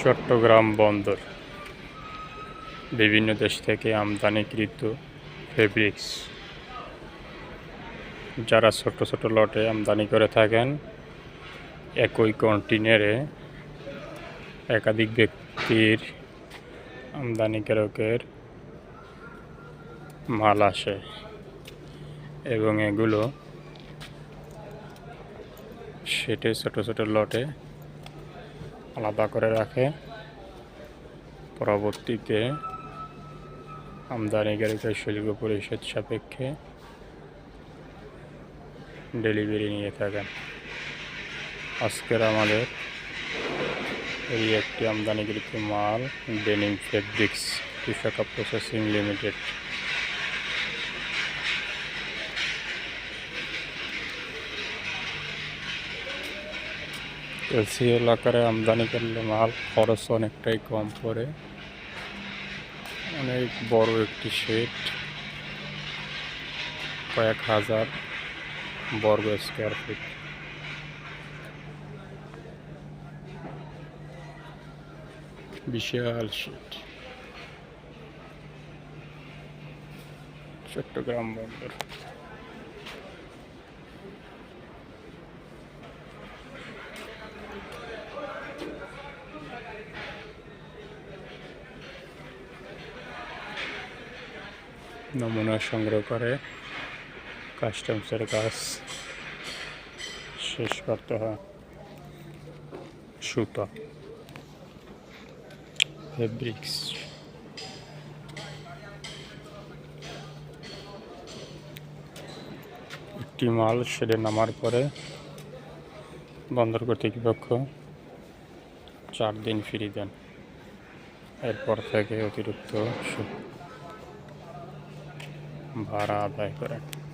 চট্টগ্রাম বন্দর। বিভিন্ন দেশ থেকে আমদানিকৃত ফেব্রিক্স। যারা ছোট ছোট লটে আমদানি করে থাকেন, একই কন্টেনারে একাধিক ব্যক্তির আমদানিকারকের মাল আসে এবং এগুলো সেটে ছোট ছোট লটে আলাদা করে রাখে। পরবর্তীতে আমদানিকারকের শুল্ক পরিশোধ সাপেক্ষে ডেলিভারি নিয়ে থাকেন। আজকের আমাদের এই একটি আমদানিকৃত মাল denim fabrics Bishakha processing limited LC এলাকারে আমদানি করলে মাল খরচ অনেকটাই কম পড়ে। অনেক বড় একটি শেড কয়েক হাজার বর্গ স্কোয়ার ফিট বিশাল শেড চট্টগ্রাম বন্দর। নমুনা সংগ্রহ করে। কাস্টমসের কাজ শেষ করতে হয়। সুতা। ফেব্রিক্স। একটি মাল সেরে নামার পরে বন্দর কর্তৃপক্ষ চার দিন ফিরিয়ে দেন। এরপর থেকে অতিরিক্ত बारह बाई करेक्ट